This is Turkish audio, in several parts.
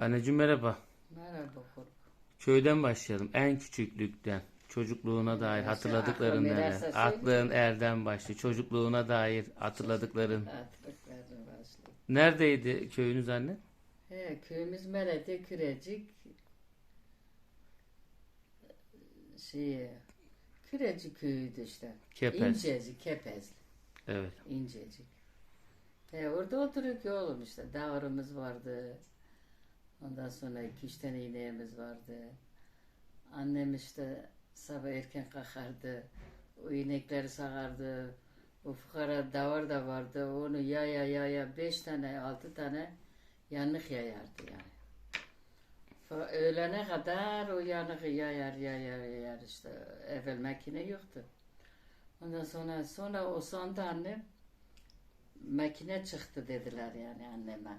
Anneciğim merhaba. Merhaba kurban. Köyden başlayalım. En küçüklükten. Çocukluğuna dair Neyse, hatırladıkların aklın neler? Aklın erden başlı. Çocukluğuna dair hatırladıkların. Hatırlıklarım başlıyor. Neredeydi köyünüz anne? He, köyümüz Melete Kürecik. Şey, Kürecik köyüydü işte. Kepez. İncecik, Kepezli. Evet. İncecik. He, orada oturuyoruz ki oğlum işte. Davarımız vardı. Ondan sonra iki üç tane ineğimiz vardı. Annem işte sabah erken kalkardı. O inekleri sağardı. O fukara davar da vardı. Onu yaya yaya beş tane altı tane yanık yayardı yani. Öğlene kadar o yanık yayar yayar yayar işte. Evvel makine yoktu. Ondan sonra sonra o sandı annem makine çıktı dediler yani anneme.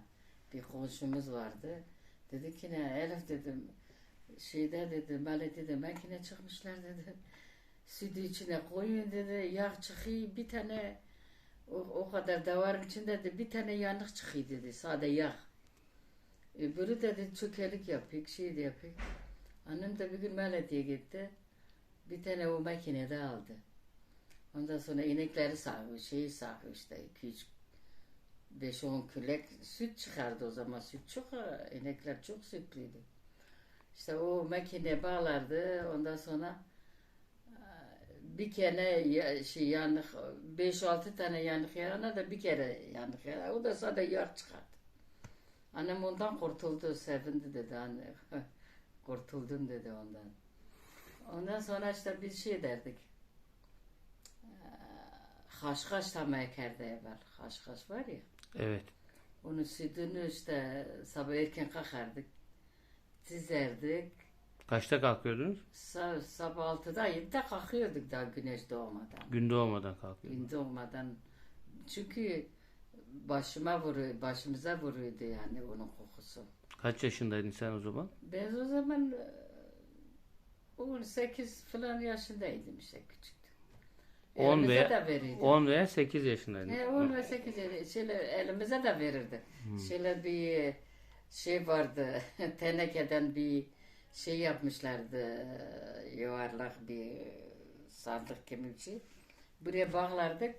Bir komşumuz vardı. Dedi ki ne Elif dedim şeyde dedi Mali dedi makine çıkmışlar dedi. Sütü içine koyun dedi yağ çıkıyor bir tane o, o kadar davarın içinde de bir tane yanık çıkıyor dedi sade yağ. Öbürü dedi çökelik yapıyor şey de yapıyor. Annem de bir gün Meleti'ye gitti. Bir tane o makinede aldı. Ondan sonra inekleri sağıyor, şeyi sağıyor işte 2-3 5-10 külek süt çıkardı o zaman süt çok inekler çok sütlüydü. İşte o makine bağlardı ondan sonra e, bir kere şey yanık 5-6 tane yanık yarana da bir kere yanık yarar. O da sadece yağ çıkardı. Annem ondan kurtuldu, sevindi dedi anne. Kurtuldun dedi ondan. Ondan sonra işte biz şey derdik. Haşhaş tam ekerde evvel. Haşhaş var ya. Evet. Onun sütünü işte sabah erken kalkardık. Dizerdik. Kaçta kalkıyordunuz? Sa sabah altıda yedide kalkıyorduk daha güneş doğmadan. Gün doğmadan kalkıyordunuz. Gün doğmadan. Çünkü başıma vuruyor, başımıza vuruyordu yani onun kokusu. Kaç yaşındaydın sen o zaman? Ben o zaman e, 18 falan yaşındaydım işte küçüktüm. 10 Elimize veya de verirdi. 10 veya 8 yaşındaydın. He, 10 ve 8 yaşında. Şöyle elimize de verirdi. Şöyle bir şey vardı. Tenekeden bir şey yapmışlardı. Yuvarlak bir sandık gibi bir şey. Buraya bağlardık.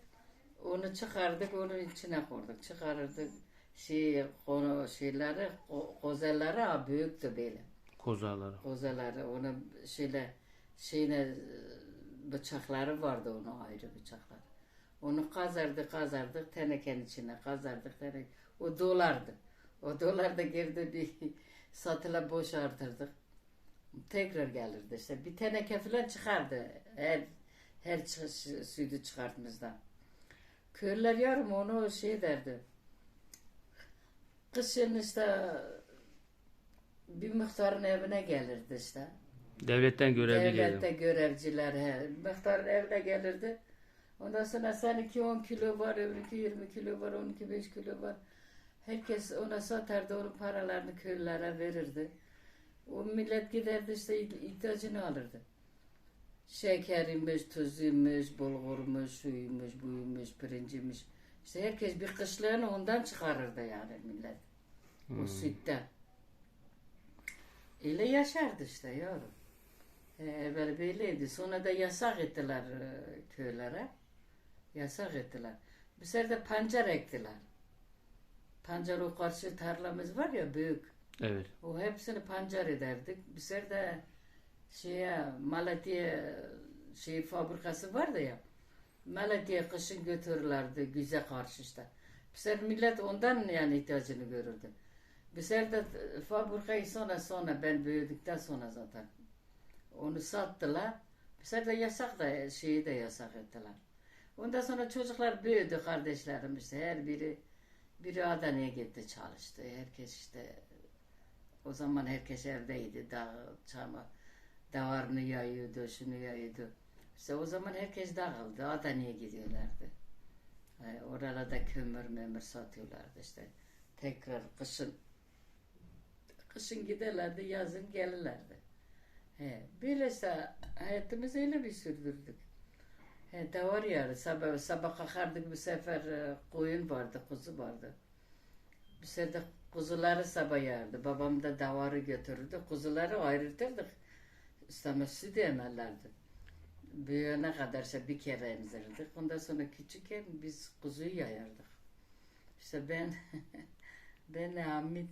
Onu çıkardık, onun içine koyduk. Çıkarırdık şey, konu şeyleri, ko- kozeleri ha, büyüktü böyle. Kozağları. Kozeleri, onu şöyle şeyine bıçakları vardı onun ayrı bıçaklar. Onu kazardık kazardık tenekenin içine kazardık teneke. O dolardı. O dolar da girdi bir satıla boşaltırdık. Tekrar gelirdi işte. Bir teneke falan çıkardı. Her her çı- sütü çıkartmızdan. Köylüler yarım onu şey derdi. Kışın işte bir muhtarın evine gelirdi işte. Devletten görevli Devlette görevciler he. Muhtarın evine gelirdi. Ondan sonra seninki 10 kilo var, öbürünki 20 kilo var, onunki 5 kilo var. Herkes ona satardı, onun paralarını köylülere verirdi. O millet giderdi işte ihtiyacını alırdı. Şekeriymiş, tuzuymuş, bulgurmuş, suyumuş, buymuş, pirinciymiş. İşte herkes bir kışlığını ondan çıkarırdı yani millet. O sütten. Öyle yaşardı işte yavrum. Ee, evvel böyleydi. Sonra da yasak ettiler e, köylere. Yasak ettiler. Bir sefer de pancar ektiler. Pancar o karşı tarlamız var ya büyük. Evet. O hepsini pancar ederdik. Bir sefer de şeye Malatya şey fabrikası vardı ya. Malatya kışın götürürlerdi güze karşı işte. Bir sefer millet ondan yani ihtiyacını görürdü. Bir sefer de fabrikayı sonra sonra ben büyüdükten sonra zaten onu sattılar. Bir sefer yasak da şeyi de yasak ettiler. Ondan sonra çocuklar büyüdü kardeşlerim işte her biri biri Adana'ya gitti çalıştı. Herkes işte o zaman herkes evdeydi. Dağ, çama, davarını yayıyordu, şunu yayıyordu. İşte o zaman herkes dağıldı. Adana'ya gidiyorlardı. E, oralarda kömür memür satıyorlardı işte. Tekrar kışın kışın giderlerdi, yazın gelirlerdi. He, böyle işte hayatımızı öyle bir sürdürdük. He, de var ya sabah, sabah kalkardık bir sefer e, koyun vardı, kuzu vardı. Bir sene kuzuları sabah yerdi. Babam da davarı götürürdü. Kuzuları ayırtırdık. Üstüme süt emerlerdi. Büyüyene kadarsa bir kere emzirdik. Ondan sonra küçükken biz kuzuyu yayardık. İşte ben ben Hamit